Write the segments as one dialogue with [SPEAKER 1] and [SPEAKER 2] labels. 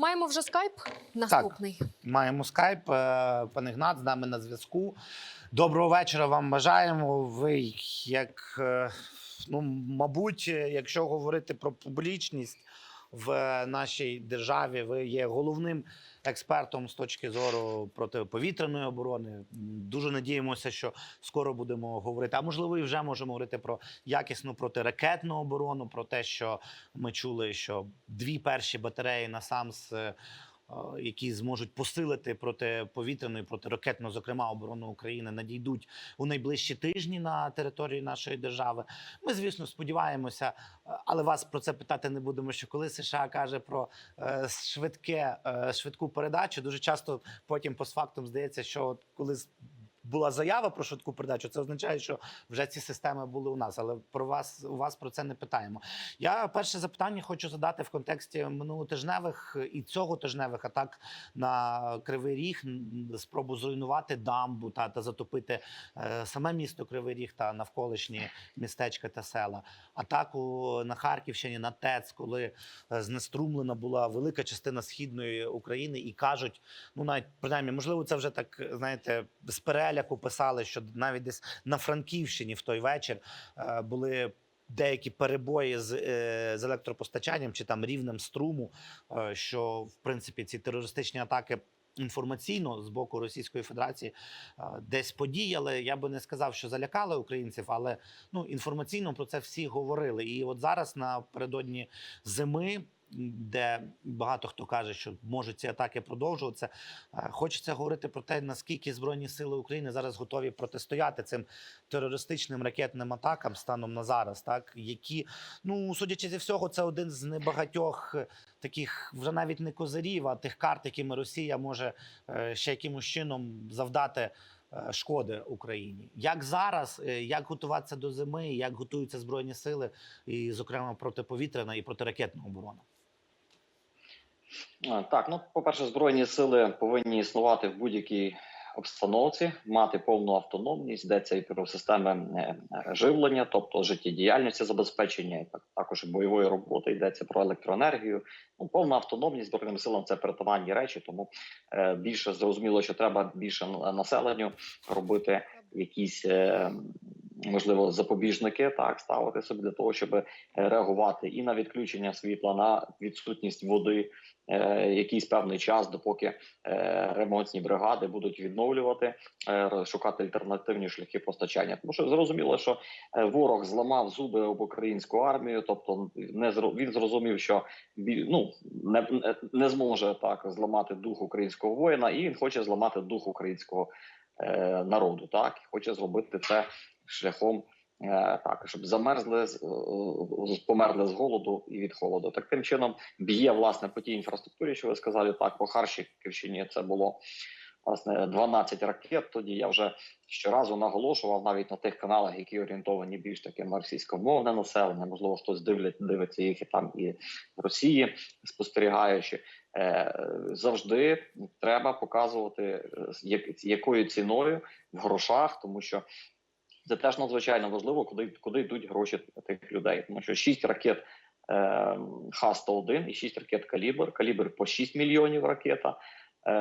[SPEAKER 1] Маємо вже скайп наступний.
[SPEAKER 2] Маємо скайп. е, Пан Ігнат з нами на зв'язку. Доброго вечора вам бажаємо. Ви як е, ну, мабуть, е, якщо говорити про публічність в нашій державі, ви є головним експертом з точки зору протиповітряної оборони. Дуже надіємося, що скоро будемо говорити. А можливо, і вже можемо говорити про якісну протиракетну оборону, про те, що ми чули, що дві перші батареї на САМС. е, е, Які зможуть посилити протиповітряну і протиракетну, зокрема оборону України, надійдуть у найближчі тижні на території нашої держави. Ми, звісно, сподіваємося, е, але вас про це питати не будемо. Що коли США каже про е, швидке, е, швидку передачу, дуже часто потім постфактум здається, що от коли була заява про швидку передачу, це означає, що вже ці системи були у нас. Але про вас у вас про це не питаємо. Я перше запитання хочу задати в контексті минулотижневих і цього тижневих атак на Кривий Ріг, спробу зруйнувати дамбу та, та затопити е, саме місто Кривий Ріг та навколишні містечка та села. Атаку на Харківщині на ТЕЦ, коли е, знеструмлена була велика частина східної України, і кажуть, ну навіть принаймні, можливо, це вже так знаєте, з переляку писали, що навіть десь на Франківщині в той вечір е, були. Деякі перебої з, е, з електропостачанням чи там рівнем струму, е, що в принципі ці терористичні атаки інформаційно з боку Російської Федерації десь подіяли. Я би не сказав, що залякали українців, але ну інформаційно про це всі говорили. І от зараз напередодні зими. Де багато хто каже, що можуть ці атаки продовжуватися. Е, Хочеться говорити про те, наскільки Збройні сили України зараз готові протистояти цим терористичним ракетним атакам станом на зараз, так які ну судячи зі всього, це один з небагатьох е, таких вже навіть не козирів, а тих карт, якими Росія може е, ще якимось чином завдати. Шкоди Україні, як зараз, як готуватися до зими, як готуються збройні сили, і, зокрема, протиповітряна і протиракетна оборона.
[SPEAKER 3] Так, ну по-перше, збройні сили повинні існувати в будь-якій обстановці, мати повну автономність, йдеться і про системи е, живлення, тобто життєдіяльності забезпечення, також бойової роботи йдеться про електроенергію. Ну, повна автономність збройним силам це притаманні речі, тому е, більше зрозуміло, що треба більше населенню робити якісь. Е, Можливо, запобіжники так ставити собі для того, щоб е, реагувати і на відключення світла, на відсутність води, якийсь певний час, допоки е, ремонтні бригади будуть відновлювати, е, шукати альтернативні шляхи постачання. Тому що зрозуміло, що е, ворог зламав зуби об українську армію, тобто не він зрозумів, що ну не, не, зможе так зламати дух українського воїна, і він хоче зламати дух українського е, народу. Так хоче зробити це шляхом. Е, Так, щоб замерзли, е, з- померли з голоду і від холоду. Таким чином б'є власне по тій інфраструктурі, що ви сказали, так по Харківщині це було власне 12 ракет. Тоді я вже щоразу наголошував навіть на тих каналах, які орієнтовані більш таке на російськомовне населення. Можливо, хтось дивлять, дивиться їх і там і в Росії, спостерігаючи. Е, завжди треба показувати, е, як- якою ціною в грошах, тому що це теж надзвичайно важливо, куди, куди йдуть гроші тих людей. Тому що 6 ракет е, Х-101 і 6 ракет Калібр. Калібр по 6 мільйонів ракета. Е,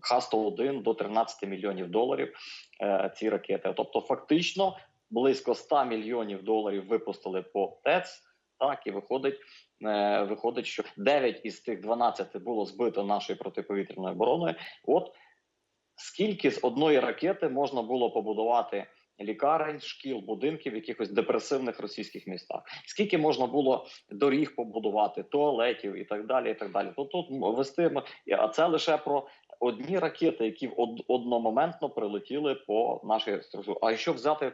[SPEAKER 3] Х-101 до 13 мільйонів доларів е, ці ракети. Тобто, фактично, близько 100 мільйонів доларів випустили по ТЕЦ. Так, і виходить, е, виходить, що 9 із тих 12 було збито нашою протиповітряною обороною. От скільки з одної ракети можна було побудувати лікарень, шкіл, будинків в якихось депресивних російських містах? Скільки можна було доріг побудувати, туалетів і так далі. і так далі. То тут вести, а це лише про одні ракети, які од- одномоментно прилетіли по нашій структурі. А якщо взяти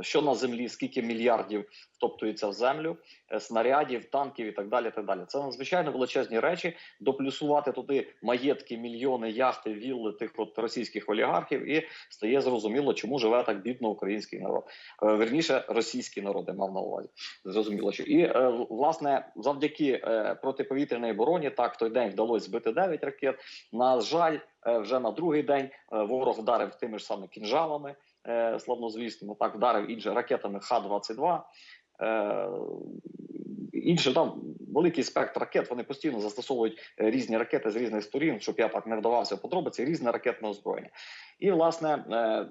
[SPEAKER 3] що на землі, скільки мільярдів втоптується в землю, е, снарядів, танків і так далі. так далі. Це надзвичайно величезні речі. Доплюсувати туди маєтки, мільйони, яхти, вілли тих от російських олігархів, і стає зрозуміло, чому живе так бідно український народ. Е, Верніше, російський народ я мав на увазі. Зрозуміло, що і е, власне завдяки е, протиповітряній обороні так в той день вдалося збити 9 ракет. На жаль, е, вже на другий день е, ворог вдарив тими ж самими кінжалами, е, славнозвісними, так вдарив інше ракетами Х-22. Е, інше там великий спектр ракет. Вони постійно застосовують е, різні ракети з різних сторін, щоб я так не вдавався в подробиці, різне ракетне озброєння. І власне е,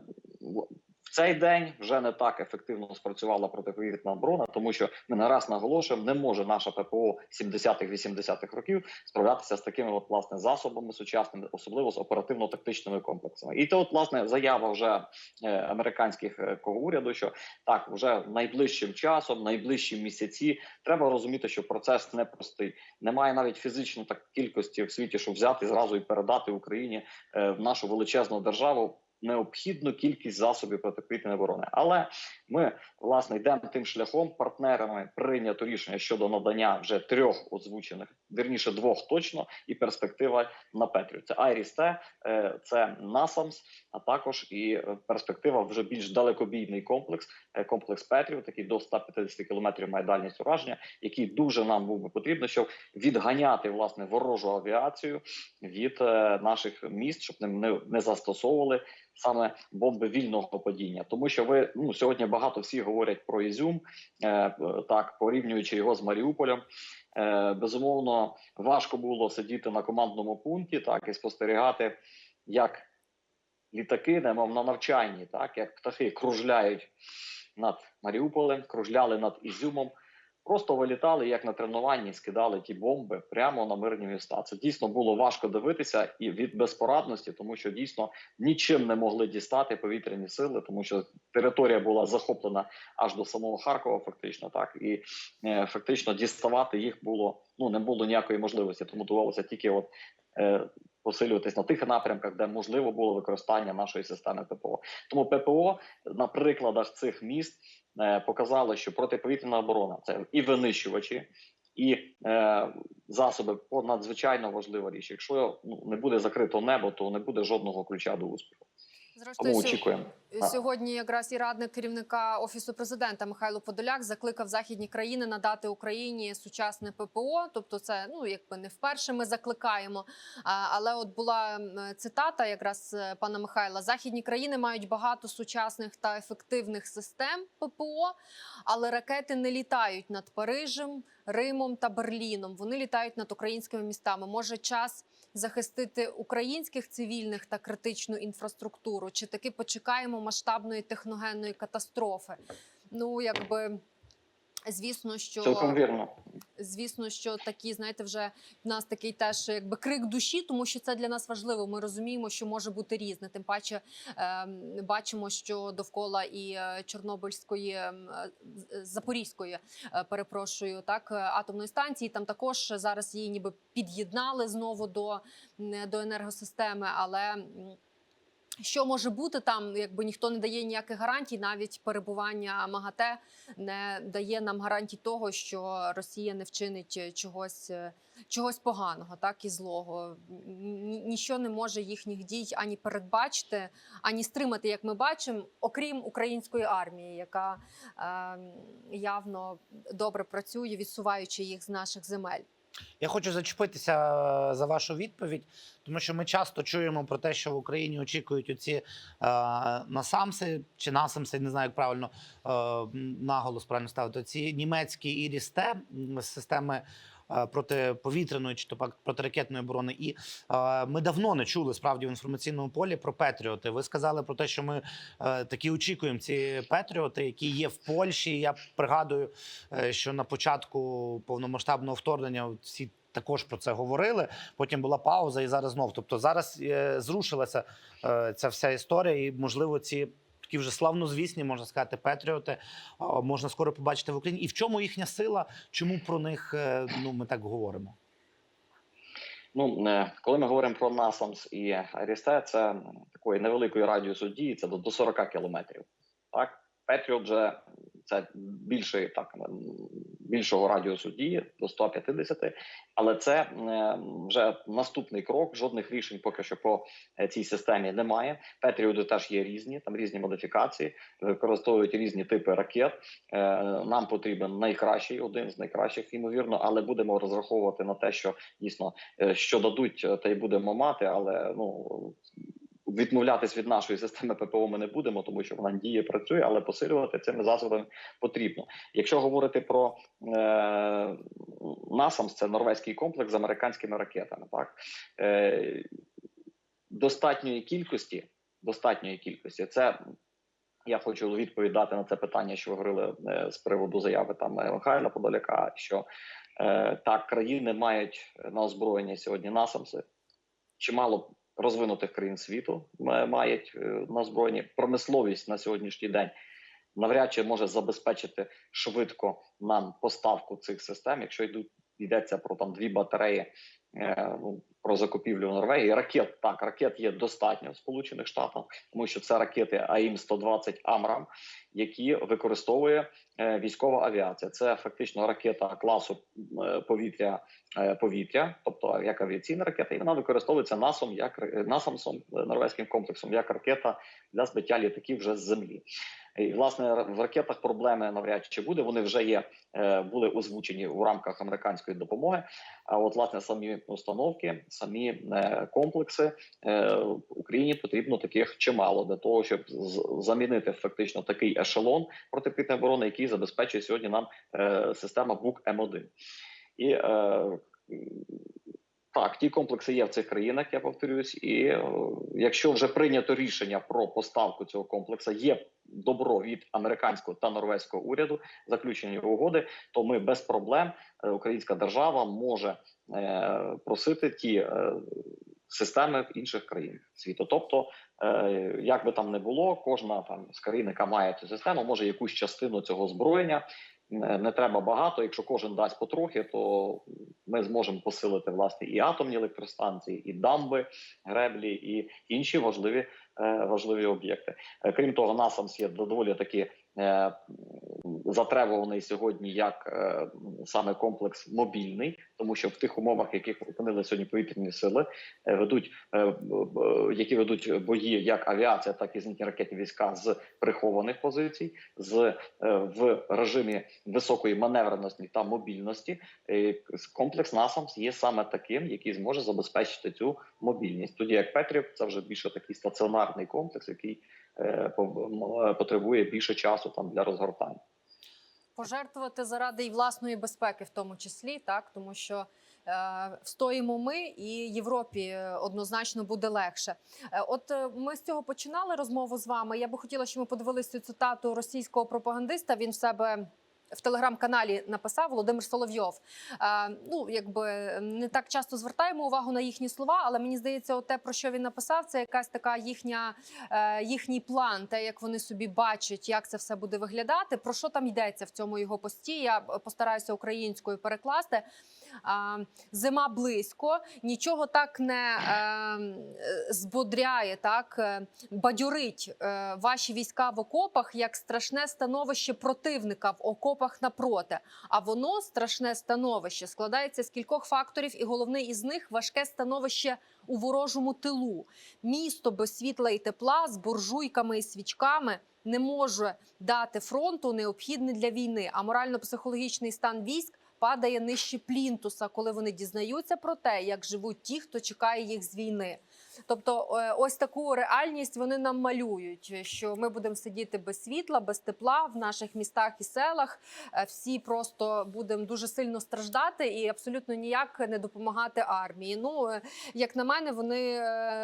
[SPEAKER 3] цей день вже не так ефективно спрацювала протиповітряна оборона, тому що ми не раз наголошуємо, не може наша ППО 70-х-80-х років справлятися з такими от власне засобами сучасними, особливо з оперативно-тактичними комплексами. І то, от власне, заява вже е, американських е, уряду, що так, вже найближчим часом, найближчі місяці, треба розуміти, що процес непростий. Немає навіть фізично так кількості в світі, щоб взяти зразу і передати Україні е, в нашу величезну державу необхідну кількість засобів протиповітряної оборони. Але ми власне йдемо тим шляхом. Партнерами прийнято рішення щодо надання вже трьох озвучених, вірніше двох точно, і перспектива на Петрію. Це Айріс е, це Насамс, а також і е, перспектива вже більш далекобійний комплекс, е, комплекс Петрів, такий до 150 кілометрів має дальність ураження, який дуже нам був би потрібно, щоб відганяти власне ворожу авіацію від е, наших міст, щоб не, не застосовували саме бомби вільного падіння, тому що ви ну сьогодні багато всі говорять про Ізюм, е, так порівнюючи його з Маріуполем. Е, безумовно, важко було сидіти на командному пункті, так і спостерігати, як літаки, немов на навчанні, так як птахи кружляють над Маріуполем, кружляли над Ізюмом. Просто вилітали як на тренуванні, скидали ті бомби прямо на мирні міста. Це дійсно було важко дивитися і від безпорадності, тому що дійсно нічим не могли дістати повітряні сили, тому що територія була захоплена аж до самого Харкова, фактично так і е, фактично діставати їх було ну не було ніякої можливості, тому довелося тільки от е, посилюватись на тих напрямках, де можливо було використання нашої системи ППО. Тому ППО на прикладах цих міст е, показало, що протиповітряна оборона це і винищувачі. І е, засоби надзвичайно важлива річ. Якщо ну, не буде закрито небо, то не буде жодного ключа до успіху.
[SPEAKER 1] Зрештою,
[SPEAKER 3] Тому очікуємо.
[SPEAKER 1] Сьогодні якраз і радник керівника офісу президента Михайло Подоляк закликав західні країни надати Україні сучасне ППО. Тобто, це ну якби не вперше ми закликаємо. Але от була цитата якраз е, пана Михайла: Західні країни мають багато сучасних та ефективних систем ППО, але ракети не літають над Парижем, Римом та Берліном. Вони літають над українськими містами. Може час захистити українських цивільних та критичну інфраструктуру, чи таки почекаємо масштабної техногенної катастрофи? Ну якби. Звісно, що
[SPEAKER 3] Цілком вірно.
[SPEAKER 1] звісно, що такі, знаєте, вже в нас такий теж якби крик душі, тому що це для нас важливо. Ми розуміємо, що може бути різне. Тим паче ем, бачимо, що довкола і е, Чорнобильської ем, е, Запорізької, е, перепрошую, так е, атомної станції. Там також зараз її ніби під'єднали знову до, до енергосистеми, але. Що може бути там, якби ніхто не дає ніяких гарантій, навіть перебування МАГАТЕ не дає нам гарантій того, що Росія не вчинить е, чогось, е, чогось поганого, так і злого. Ні- Ніщо не може їхніх дій ані передбачити, ані стримати, як ми бачимо, окрім української армії, яка е, явно добре працює, відсуваючи їх з наших земель.
[SPEAKER 2] Я хочу зачепитися е, за вашу відповідь, тому що ми часто чуємо про те, що в Україні очікують оці е, насамси чи насамси, не знаю, як правильно е, наголос правильно ставити. Ці німецькі ірісте системи. Е, Протиповітряної чи то протиракетної оборони, і е, ми давно не чули справді в інформаційному полі про Петріоти. Ви сказали про те, що ми е, такі очікуємо ці Петріоти, які є в Польщі. Я пригадую, що на початку повномасштабного вторгнення всі також про це говорили. Потім була пауза, і зараз знов. Тобто зараз зрушилася ця вся історія, і можливо ці. Такі вже славнозвісні, можна сказати, Петріоти е, можна скоро побачити в Україні. І в чому їхня сила? Чому про них е, ну ми так говоримо?
[SPEAKER 3] Ну е, коли ми говоримо про Насамс і Арісте, це такої невеликої радіусу дії, це до 40 кілометрів. Так, Петріот вже це більший так більшого радіусу дії до 150, але це е, вже наступний крок. Жодних рішень поки що по е, цій системі немає. Петріоти теж є різні, там різні модифікації, використовують різні типи ракет. Е, Нам потрібен найкращий, один з найкращих, ймовірно, але будемо розраховувати на те, що дійсно е, що дадуть, е, те й будемо мати. Але ну відмовлятись від нашої системи ППО ми не будемо, тому що вона діє, працює, але посилювати цими засобами потрібно. Якщо говорити про е, НАСАМС, це норвезький комплекс з американськими ракетами, так е, достатньої кількості, достатньої кількості, це я хочу відповідати на це питання, що ви говорили е, з приводу заяви там Михайла Подоляка, що е, так країни мають на озброєння сьогодні насамси. Чимало розвинутих країн світу мають е, на збройні промисловість на сьогоднішній день. Навряд чи може забезпечити швидко нам поставку цих систем, якщо йдуть йдеться про там дві батареї е, ну, про закупівлю в Норвегії. Ракет так, ракет є достатньо в Сполучених Штатах, тому що це ракети АІМ 120 Амрам, які використовує е, військова авіація. Це фактично ракета класу е, повітря е, повітря, тобто як авіаційна ракета, і вона використовується НАСом як насамсом е, норвезьким комплексом, як ракета для збиття літаків вже з землі. І власне в ракетах проблеми навряд чи буде. Вони вже є е, були озвучені у рамках американської допомоги. А от власне самі установки, самі е, комплекси е, Україні потрібно таких чимало для того, щоб замінити фактично такий ешелон протиповітряної оборони, який забезпечує сьогодні нам система БУК М1. І так, ті комплекси є в цих країнах, я повторюсь, і е, якщо вже прийнято рішення про поставку цього комплексу, є добро від американського та норвезького уряду, заключені угоди, то ми без проблем е, українська держава може е, просити ті системи в інших країн світу. Тобто, як би там не було, кожна там з країн, яка має цю систему, може якусь частину цього озброєння. Не треба багато. Якщо кожен дасть потрохи, то ми зможемо посилити власне і атомні електростанції, і дамби, греблі, і інші важливі е, важливі об'єкти. Е, Крім того, НАСАМС є доволі таки е, затребуваний сьогодні як саме комплекс мобільний, тому що в тих умовах, яких опинили сьогодні повітряні сили, е, ведуть е, б- які ведуть бої як авіація, так і зенітні ракетні війська з прихованих позицій, з е, в режимі високої маневреності та мобільності. Е, Комплекс НАСАМС є саме таким, який зможе забезпечити цю мобільність. Тоді як Петрів, це вже більше такий стаціонарний комплекс, який е, потребує більше часу там для розгортання.
[SPEAKER 1] Пожертвувати заради і власної безпеки, в тому числі, так тому що е, встоїмо ми, і Європі е, однозначно буде легше. Е, от ми з цього починали розмову з вами. Я би хотіла, щоб ми подивилися цю цитату російського пропагандиста. Він в себе. В телеграм-каналі написав Володимир Соловйов. Е, ну, якби не так часто звертаємо увагу на їхні слова, але мені здається, те, про що він написав, це якась така їхня е, їхній план, те, як вони собі бачать, як це все буде виглядати. Про що там йдеться в цьому його пості? Я е, постараюся українською перекласти. А, зима близько, нічого так не е, е, збодряє, так е, бадьорить е, ваші війська в окопах як страшне становище противника в окопах напроти. А воно страшне становище складається з кількох факторів, і головний із них важке становище у ворожому тилу. Місто без світла і тепла з буржуйками і свічками не може дати фронту необхідне для війни. А морально-психологічний стан військ падає нижче плінтуса, коли вони дізнаються про те, як живуть ті, хто чекає їх з війни. Тобто, е, ось таку реальність вони нам малюють, що ми будемо сидіти без світла, без тепла в наших містах і селах. Е, Всі просто будемо дуже сильно страждати і абсолютно ніяк не допомагати армії. Ну е, як на мене, вони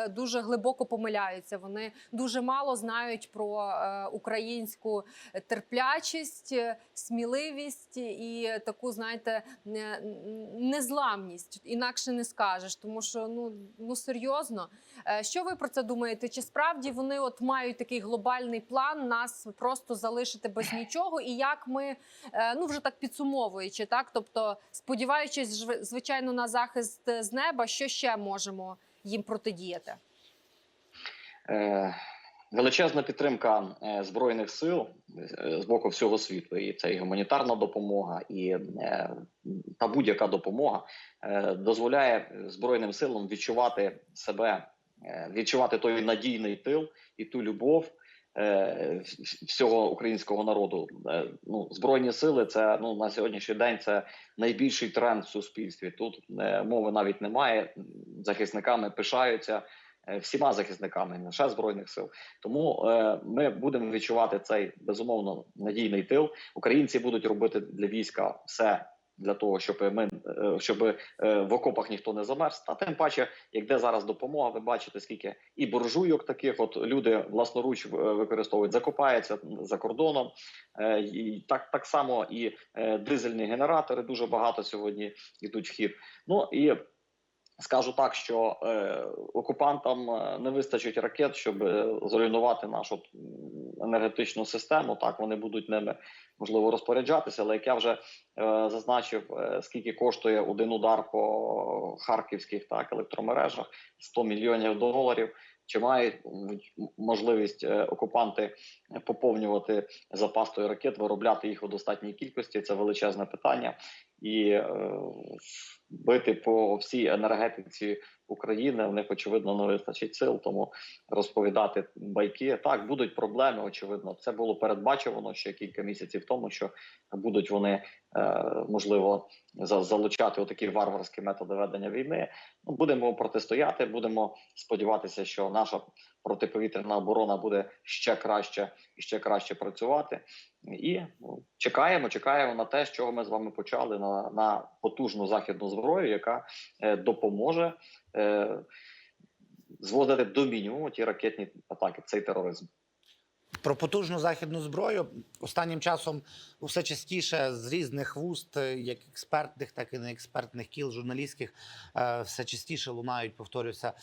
[SPEAKER 1] дуже глибоко помиляються. Вони дуже мало знають про українську терплячість, сміливість і таку, знаєте, незламність. Інакше не скажеш, тому що ну, ну серйозно. Е, Що ви про це думаєте? Чи справді вони от мають такий глобальний план нас просто залишити без нічого? І як ми е, ну вже так підсумовуючи, так тобто, сподіваючись, звичайно, на захист е, з неба, що ще можемо їм протидіяти?
[SPEAKER 3] Величезна підтримка е, збройних сил е, з боку всього світу, і це і гуманітарна допомога, і е, та будь-яка допомога дозволяє збройним силам відчувати себе, відчувати той надійний тил і ту любов. Всього українського народу ну збройні сили це ну на сьогоднішній день це найбільший тренд в суспільстві. Тут мови навіть немає. Захисниками пишаються, всіма захисниками, не лише збройних сил. Тому е, ми будемо відчувати цей безумовно надійний тил. Українці будуть робити для війська все. Для того щоб ми е, щоб е, в окопах ніхто не замерз, та тим паче, як де зараз допомога, ви бачите, скільки і буржуйок таких, от люди власноруч е, використовують, закопаються за кордоном. Е, І так, так само і е, дизельні генератори дуже багато сьогодні йдуть в хід. Ну і скажу так, що е, окупантам е, не вистачить ракет, щоб е, зруйнувати нашу енергетичну систему. Так вони будуть ними можливо розпоряджатися. Але як я вже е, зазначив, е, скільки коштує один удар по харківських так електромережах 100 мільйонів доларів. Чи мають можливість е, окупанти поповнювати запас той ракет, виробляти їх у достатній кількості? Це величезне питання, і е, бити по всій енергетиці України в них очевидно не вистачить сил. Тому розповідати байки так будуть проблеми. Очевидно, це було передбачено ще кілька місяців тому, що будуть вони е, можливо залучати отакі варварські методи ведення війни. Ну будемо протистояти, будемо сподіватися, що наша протиповітряна оборона буде ще краще і ще краще працювати. І ну, чекаємо, чекаємо на те, з чого ми з вами почали на, на потужну західну зброю, яка е, допоможе е, зводити до мінімуму ті ракетні атаки, цей тероризм.
[SPEAKER 2] Про потужну західну зброю. Останнім часом все частіше з різних вуст, е, як експертних, так і неекспертних кіл, журналістських, е, все частіше лунають, повторюся,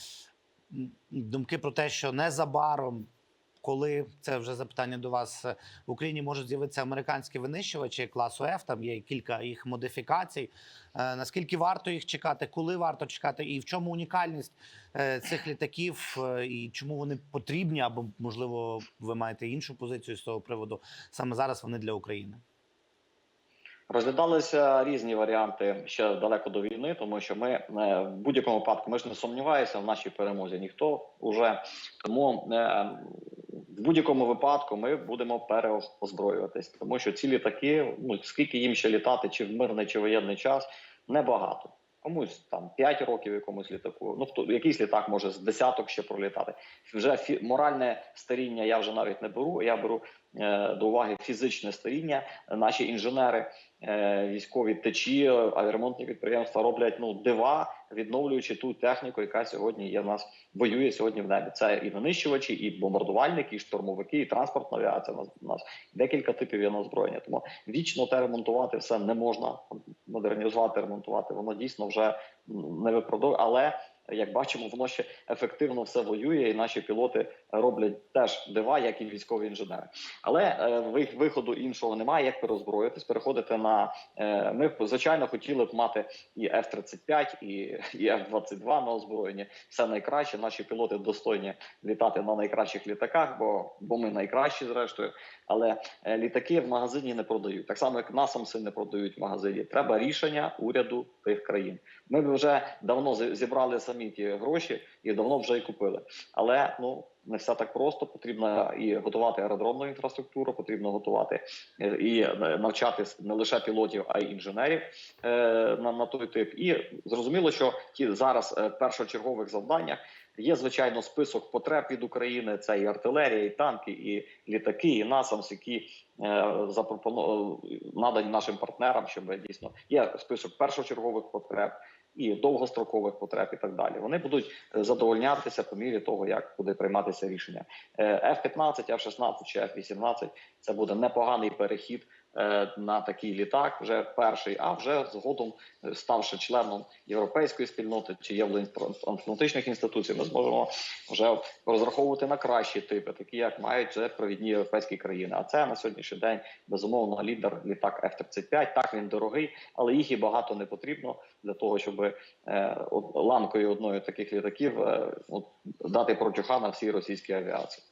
[SPEAKER 2] думки про те, що незабаром, коли це вже запитання до вас, е, в Україні можуть з'явитися американські винищувачі класу F, там є кілька їх модифікацій. Е, Наскільки варто їх чекати, коли варто чекати, і в чому унікальність е, цих літаків, і чому вони потрібні, або можливо, ви маєте іншу позицію з цього приводу. Саме зараз вони для України.
[SPEAKER 3] Розглядалися різні варіанти ще далеко до війни, тому що ми в будь-якому випадку ми ж не сумніваємося в нашій перемозі. Ніхто уже тому в будь-якому випадку ми будемо переозброюватись, тому що ці літаки, ну скільки їм ще літати, чи в мирний, чи воєнний час, небагато. Комусь там 5 років якомусь літаку. Ну хто якийсь літак може з десяток ще пролітати. Вже фі, моральне старіння я вже навіть не беру. Я беру е, до уваги фізичне старіння. Наші інженери, е, військові течі, авіаремонтні підприємства роблять ну дива, відновлюючи ту техніку, яка сьогодні є в нас воює сьогодні в небі. Це і винищувачі, і бомбардувальники, і штурмовики, і транспортна авіація. Нас у нас декілька типів є на озброєння. Тому вічно те ремонтувати все не можна модернізувати, ремонтувати. Воно дійсно вже не виправдовує, але. Як бачимо, воно ще ефективно все воює, і наші пілоти роблять теж дива, як і військові інженери. Але е, ви- виходу іншого немає. Як переозброїтись, переходити на е, ми звичайно хотіли б мати і F-35, і, і F-22 на озброєнні. Все найкраще. Наші пілоти достойні літати на найкращих літаках, бо, бо ми найкращі, зрештою. Але е, літаки в магазині не продають. Так само, як насамси не продають в магазині. Треба рішення уряду тих країн. Ми вже давно зи- зібрали самі ті гроші і давно вже і купили. Але ну не все так просто. Потрібно і готувати аеродромну інфраструктуру, потрібно готувати е, і е, навчати не лише пілотів, а й інженерів е, на, на той тип. І зрозуміло, що ті зараз першочергових завданнях. Є звичайно список потреб від України. Це і артилерія, і танки, і літаки, і насамс, які запропоно... надані нашим партнерам, щоб дійсно є список першочергових потреб і довгострокових потреб, і так далі. Вони будуть е, задовольнятися по мірі того, як буде прийматися рішення. Е, F-15, F-16 чи F-18 – це буде непоганий перехід е, на такий літак, вже перший, а вже згодом, е, ставши членом європейської спільноти чи євроатлантичних інституцій, ми зможемо вже розраховувати на кращі типи, такі як мають вже провідні європейські країни. А це на сьогоднішній день безумовно лідер літак F-35. Так він дорогий, але їх і багато не потрібно для того, щоб е, ланкою одної таких літаків е, от, дати протюха всій російській авіації.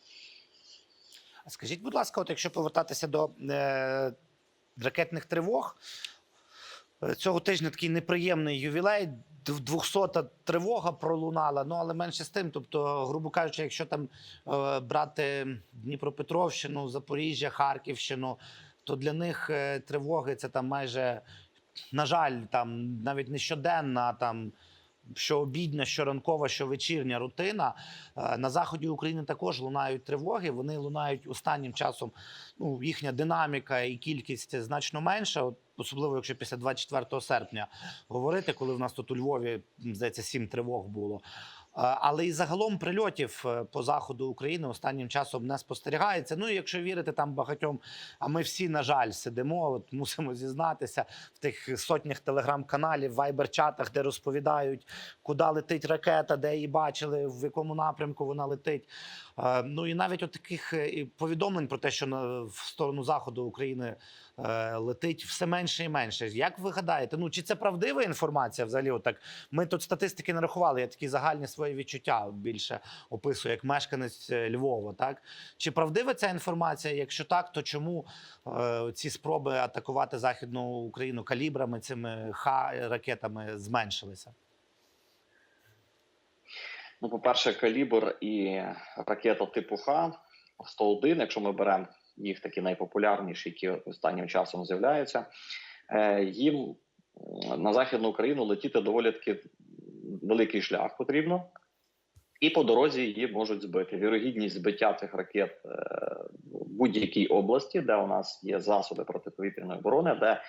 [SPEAKER 2] Скажіть, будь ласка, от якщо повертатися до е, ракетних тривог, е, цього тижня такий неприємний ювілей. 200-та тривога пролунала, ну але менше з тим. Тобто, грубо кажучи, якщо там е, брати Дніпропетровщину, Запоріжжя, Харківщину, то для них е, тривоги це там майже, на жаль, там навіть не щоденна, там що обідня, що ранкова, що вечірня рутина. Е, На заході України також лунають тривоги. Вони лунають останнім часом. Ну, їхня динаміка і кількість значно менша. Особливо, якщо після 24 серпня говорити, коли в нас тут у Львові здається сім тривог було. Е, Але і загалом прильотів е, по заходу України останнім часом не спостерігається. Ну якщо вірити там багатьом, а ми всі, на жаль, сидимо, от мусимо зізнатися в тих сотнях телеграм-каналів, вайбер-чатах, де розповідають, куди летить ракета, де її бачили, в якому напрямку вона летить. Е, Ну і навіть от таких повідомлень про те, що в сторону заходу України летить все менше і менше. Як ви гадаєте, ну чи це правдива інформація? Взагалі, отак ми тут статистики не рахували. Я такі загальні свої відчуття більше описую як мешканець е, Львова. Так чи правдива ця інформація? Якщо так, то чому е, ці спроби атакувати західну Україну калібрами цими ха ракетами зменшилися?
[SPEAKER 3] Ну, по-перше, калібр і ракета типу Х-101, якщо ми беремо їх такі найпопулярніші, які останнім часом з'являються, е, їм на Західну Україну летіти доволі таки великий шлях потрібно, і по дорозі її можуть збити. Вірогідність збиття цих ракет е, в будь-якій області, де у нас є засоби протиповітряної оборони, де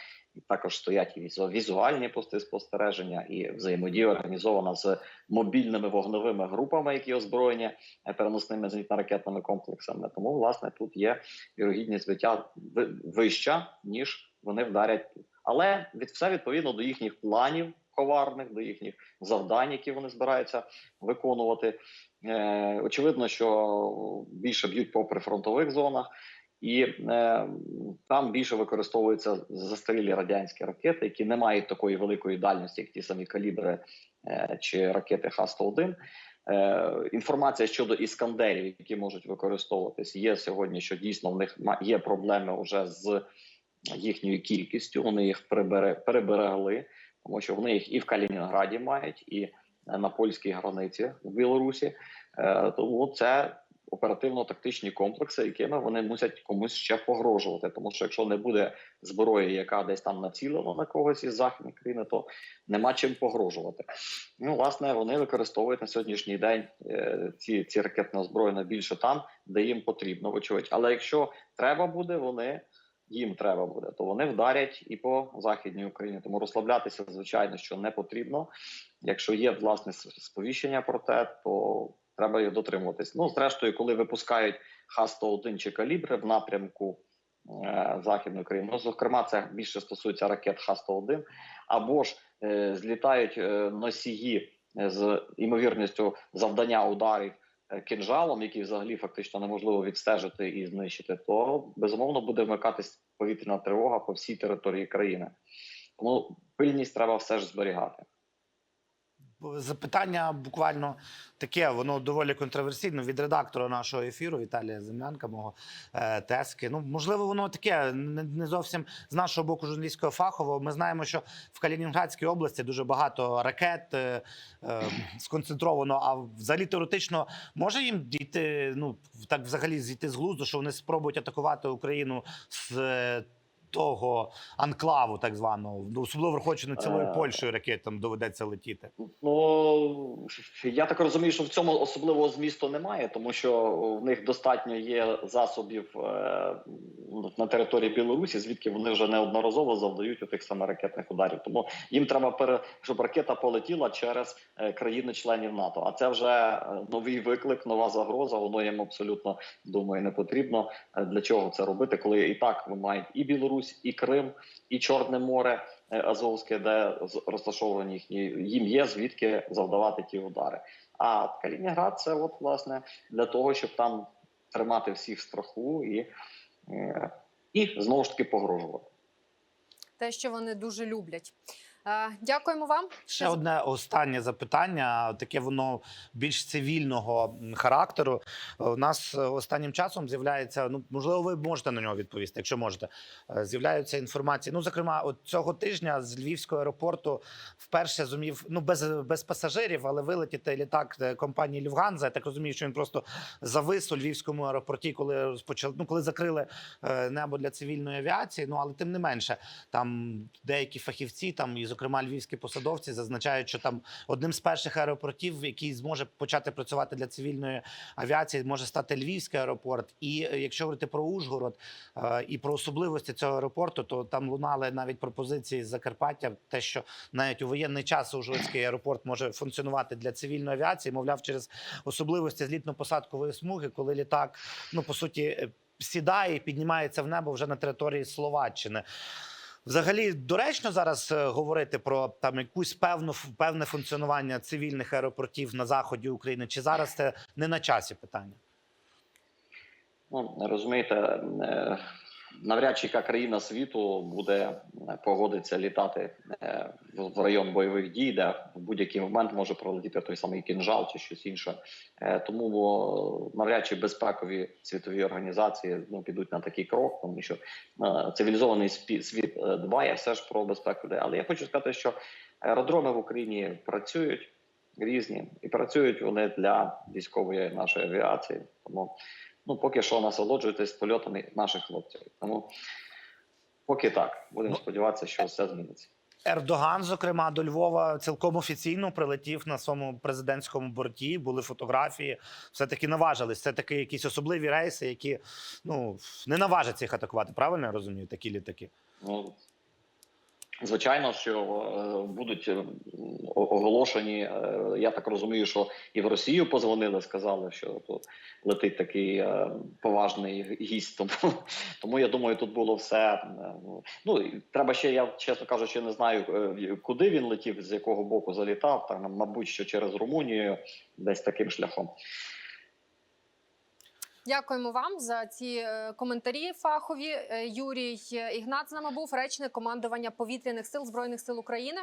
[SPEAKER 3] також стоять і візуальні пости спостереження, і взаємодія організована з мобільними вогневими групами, які озброєні переносними зенітно-ракетними комплексами. Тому, власне, тут є вірогідність збиття вища, ніж вони вдарять. Але від все відповідно до їхніх планів коварних, до їхніх завдань, які вони збираються виконувати. Е, очевидно, що більше б'ють по прифронтових зонах. І е, там більше використовуються застарілі радянські ракети, які не мають такої великої дальності, як ті самі калібри е, чи ракети Х-101. Е, інформація щодо іскандерів, які можуть використовуватись, є сьогодні, що дійсно в них є проблеми вже з їхньою кількістю. Вони їх прибере, переберегли, тому що вони їх і в Калінінграді мають, і е, на польській границі в Білорусі. Е, тому це оперативно-тактичні комплекси, якими вони мусять комусь ще погрожувати. Тому що якщо не буде зброї, яка десь там націлена на когось із західних країн, то нема чим погрожувати. Ну, власне, вони використовують на сьогоднішній день е, ці, ці ракетне озброєння більше там, де їм потрібно, вочевидь. Але якщо треба буде, вони. Їм треба буде, то вони вдарять і по західній Україні. Тому розслаблятися, звичайно, що не потрібно. Якщо є власне сповіщення про те, то треба їх дотримуватись. Ну, зрештою, коли випускають Х-101 чи калібри в напрямку е, західної країни, ну, зокрема, це більше стосується ракет Х-101, або ж е, злітають е, носії е, з імовірністю завдання ударів е, кинжалом, який взагалі фактично неможливо відстежити і знищити, то безумовно буде вмикатись повітряна тривога по всій території країни. Тому пильність треба все ж зберігати.
[SPEAKER 2] Запитання буквально таке, воно доволі контроверсійне від редактора нашого ефіру Віталія Землянка, мого е, тески. Ну, можливо, воно таке не, зовсім з нашого боку журналістського фахового. Ми знаємо, що в Калінінградській області дуже багато ракет е, е, сконцентровано. А взагалі теоретично може їм дійти, ну так взагалі зійти з глузду, що вони спробують атакувати Україну з. Того анклаву, так званого, ну, особливо враховуючи на цілою
[SPEAKER 3] Е.
[SPEAKER 2] Польщею ракетам доведеться летіти.
[SPEAKER 3] Ну я так розумію, що в цьому особливого змісту немає, тому що в них достатньо є засобів е, на території Білорусі, звідки вони вже неодноразово завдають у тих саме ракетних ударів. Тому їм треба пере, щоб ракета полетіла через е, країни-членів НАТО. А це вже новий виклик, нова загроза. Воно їм абсолютно думаю не потрібно. Для чого це робити, коли і так ви мають і Білорусь, і Крим, і Чорне море. е, Азовське, де розташовані їхні їм є звідки завдавати ті удари. А Калінінград це от власне для того, щоб там тримати всіх в страху і, е, і знову ж таки погрожувати.
[SPEAKER 1] Те, що вони дуже люблять. Е, Дякуємо вам.
[SPEAKER 2] Ще одне останнє запитання, таке воно більш цивільного характеру. Е, У нас е, останнім часом з'являється. Ну можливо, ви можете на нього відповісти, якщо можете. З'являються інформації. Ну, зокрема, от цього тижня з Львівського аеропорту вперше зумів ну без, без пасажирів, але вилетіти літак компанії Люфганза. Я так розумію, що він просто завис у львівському аеропорті, коли розпочали. Ну, коли закрили небо для цивільної авіації. Ну але тим не менше, там деякі фахівці, там і зокрема львівські посадовці, зазначають, що там одним з перших аеропортів, який зможе почати працювати для цивільної авіації, може стати Львівський аеропорт. І е, якщо говорити про Ужгород е, і про особливості цього аеропорту, то там лунали навіть пропозиції з Закарпаття, те, що навіть у воєнний час Ужгородський аеропорт може функціонувати для цивільної авіації, мовляв, через особливості злітно-посадкової смуги, коли літак, ну по суті, е, сідає і піднімається в небо вже на території Словаччини. Взагалі доречно зараз е, говорити про там якусь певну певне функціонування цивільних аеропортів на заході України, чи зараз це не на часі питання?
[SPEAKER 3] Ну, розумієте, е, навряд чи яка країна світу буде е, погодиться літати е, в район бойових дій, де в будь-який момент може пролетіти той самий кінжал чи щось інше. Е, Тому о, навряд чи безпекові світові організації ну, підуть на такий крок, тому що цивілізований світ дбає все ж про безпеку. Але я хочу сказати, що аеродроми в Україні працюють різні і працюють вони для військової нашої авіації. Тому ну поки що насолоджуйтесь польотами наших хлопців. Тому поки так, будемо
[SPEAKER 2] Ну,
[SPEAKER 3] сподіватися, що все зміниться.
[SPEAKER 2] Ердоган, зокрема, до Львова цілком офіційно прилетів на своєму президентському борті. Були фотографії. Все таки наважились. Це таки якісь особливі рейси, які ну не наважаться їх атакувати. Правильно я розумію? Такі літаки.
[SPEAKER 3] Ну, звичайно, що е, будуть е, оголошені. е, я так розумію, що і в Росію позвонили, сказали, що тут летить такий поважний гість. Тому, тому я думаю, тут було все. е, ну треба ще, я чесно кажучи, не знаю, куди він летів, з якого боку залітав. Там, мабуть, що через Румунію, десь таким шляхом.
[SPEAKER 1] Дякуємо вам за ці е, коментарі фахові. Е, Юрій Ігнат з нами був речник командування повітряних сил збройних сил України.